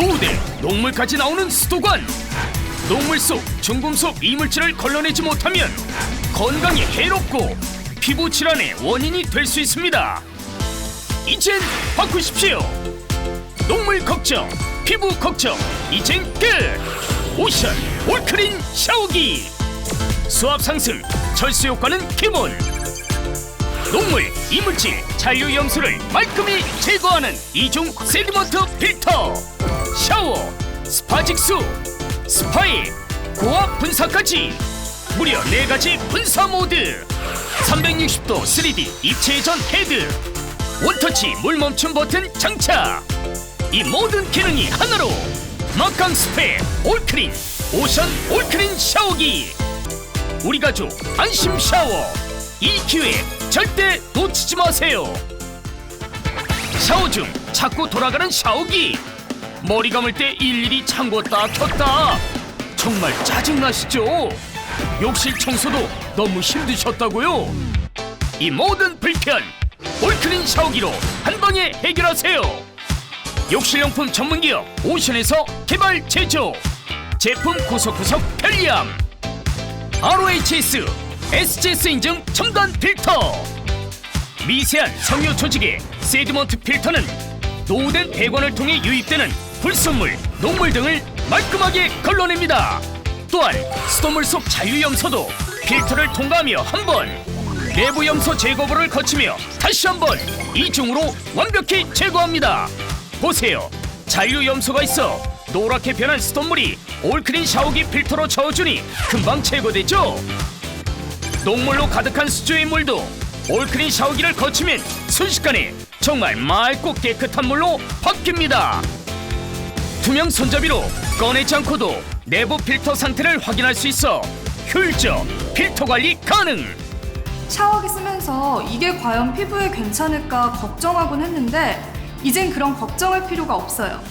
노후대 녹물까지 나오는 수도관. 녹물 속 중금속 이물질을 걸러내지 못하면 건강에 해롭고 피부 질환의 원인이 될 수 있습니다. 이젠 바꾸십시오. 녹물 걱정 피부 걱정 이젠 끝! 오션 올크린 샤워기. 수압 상승 절수 효과는 기본 녹물, 이물질, 잔류 염소를 말끔히 제거하는 이중 세디먼트 필터. 샤워, 스파 직수, 스파이, 고압 분사까지. 무려 4가지 분사 모드. 360도 3D 입체 전 헤드. 원터치 물 멈춤 버튼 장착. 이 모든 기능이 하나로. 막강 스펙 올크린 오션 올크린 샤워기. 우리 가족 안심 샤워. 이 기회 절대 놓치지 마세요. 샤워 중 자꾸 돌아가는 샤워기. 머리 감을 때 일일이 잠궜다 켰다. 정말 짜증나시죠? 욕실 청소도 너무 힘드셨다고요? 이 모든 불편 올클린 샤워기로 한 방에 해결하세요. 욕실용품 전문기업 오션에서 개발 제조. 제품 구석구석 편리함. ROHS, SGS 인증 첨단 필터. 미세한 섬유 조직의 세디먼트 필터는 노후된 배관을 통해 유입되는 불순물, 녹물 등을 말끔하게 걸러냅니다. 또한 수돗물 속 자유염소도 필터를 통과하며 한 번 내부 염소 제거부를 거치며 다시 한 번 이중으로 완벽히 제거합니다. 보세요. 잔류염소가 있어 노랗게 변한 수돗물이 올크린 샤워기 필터로 저어주니 금방 제거되죠 녹물로 가득한 수조의 물도 올크린 샤워기를 거치면 순식간에 정말 맑고 깨끗한 물로 바뀝니다 투명 손잡이로 꺼내지 않고도 내부 필터 상태를 확인할 수 있어 효율적 필터 관리 가능 샤워기 쓰면서 이게 과연 피부에 괜찮을까 걱정하곤 했는데 이젠 그런 걱정할 필요가 없어요.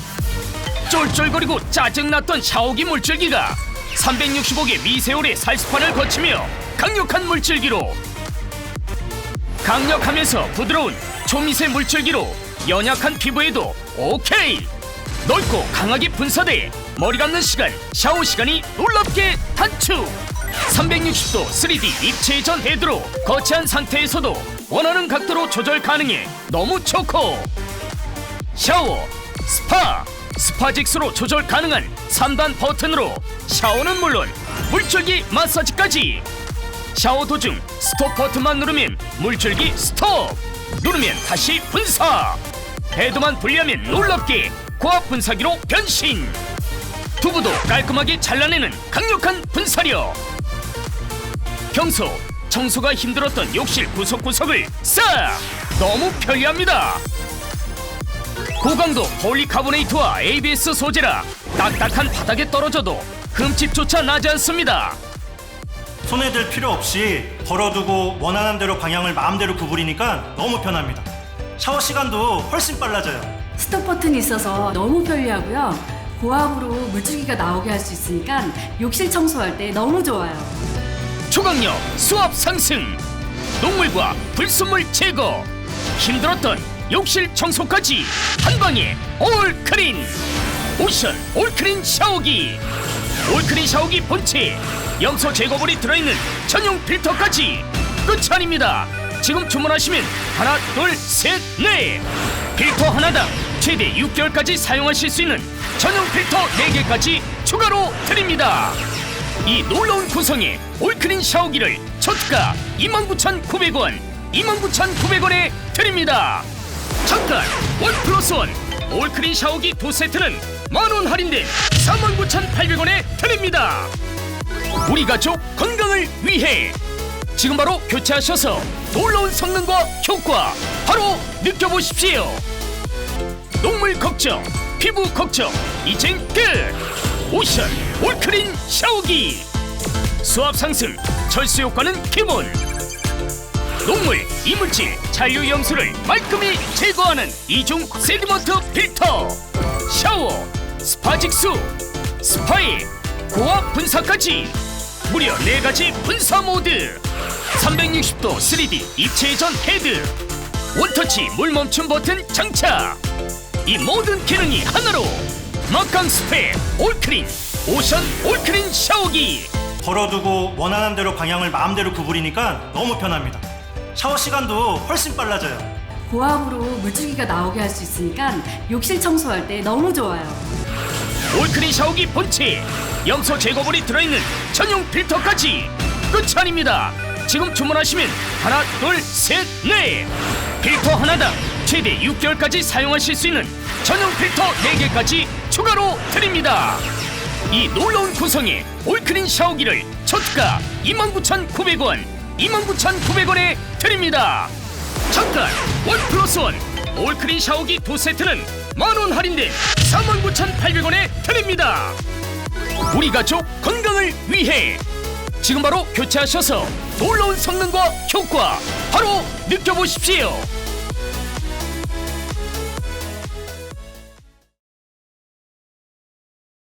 쫄쫄거리고 짜증났던 샤워기 물줄기가 365개 미세올의 살스판을 거치며 강력한 물줄기로 강력하면서 부드러운 초미세 물줄기로 연약한 피부에도 오케이. 넓고 강하게 분사돼 머리 감는 시간 샤워 시간이 놀랍게 단축. 360도 3D 입체 전 헤드로 거치한 상태에서도 원하는 각도로 조절 가능해. 너무 좋고. 샤워, 스파, 스파 직수로 조절 가능한 3단 버튼으로 샤워는 물론 물줄기 마사지까지. 샤워 도중 스톱 버튼만 누르면 물줄기 스톱. 누르면 다시 분사. 헤드만 분리하면 놀랍게 고압 분사기로 변신. 두부도 깔끔하게 잘라내는 강력한 분사력. 평소 청소가 힘들었던 욕실 구석구석을 싹 너무 편리합니다 고강도 폴리카보네이트와 ABS 소재라 딱딱한 바닥에 떨어져도 흠집조차 나지 않습니다. 손에 들 필요 없이 걸어두고 원하는 대로 방향을 마음대로 구부리니까 너무 편합니다. 샤워 시간도 훨씬 빨라져요. 스톱 버튼이 있어서 너무 편리하고요. 고압으로 물줄기가 나오게 할 수 있으니까 욕실 청소할 때 너무 좋아요. 초강력 수압 상승, 녹물과 불순물 제거, 힘들었던 욕실 청소까지 한 방에 올 클린. 오션 올 클린 샤워기, 올 클린 샤워기 본체, 염소 제거물이 들어있는 전용 필터까지 끝이 아닙니다. 지금 주문하시면 하나, 둘, 셋, 넷 필터 하나당 최대 6개월까지 사용하실 수 있는 전용 필터 4개까지 추가로 드립니다. 이 놀라운 구성의 올크린 샤워기를 초특가 29,900원, 29,900원에 드립니다. 잠깐 원 플러스 원 올크린 샤워기 두 세트는 만원 할인된 39,800원에 드립니다. 우리 가족 건강을 위해 지금 바로 교체하셔서 놀라운 성능과 효과 바로 느껴보십시오. 녹물 걱정, 피부 걱정, 이젠 끝! 오션 올크린 샤워기! 수압 상승, 절수 효과는 기본! 녹물, 이물질, 잔류 염소를 말끔히 제거하는 이중 세디먼트 필터! 샤워, 스파 직수, 스파이, 고압 분사까지. 무려 4가지 분사 모드. 360도 3D 입체 전 헤드. 원터치 물 멈춤 버튼 장착. 이 모든 기능이 하나로. 막강 스펙 올크린 오션 올크린 샤워기. 걸어두고 원하는 대로 방향을 마음대로 구부리니까 너무 편합니다. 샤워 시간도 훨씬 빨라져요. 고압으로 물줄기가 나오게 할 수 있으니까 욕실 청소할 때 너무 좋아요. 올크린 샤워기 본체 염소 제거물이 들어있는 전용 필터까지 끝이 아닙니다 지금 주문하시면 하나 둘 셋 넷 필터 하나당 최대 6개월까지 사용하실 수 있는 전용 필터 4개까지 추가로 드립니다 이 놀라운 구성의 올크린 샤워기를 초가 29,900원 29,900원에 드립니다. 잠깐 원 플러스 원. 올크린 샤워기 두 세트는 만원 할인된 49,800원에 드립니다. 우리 가족 건강을 위해 지금 바로 교체하셔서 놀라운 성능과 효과 바로 느껴보십시오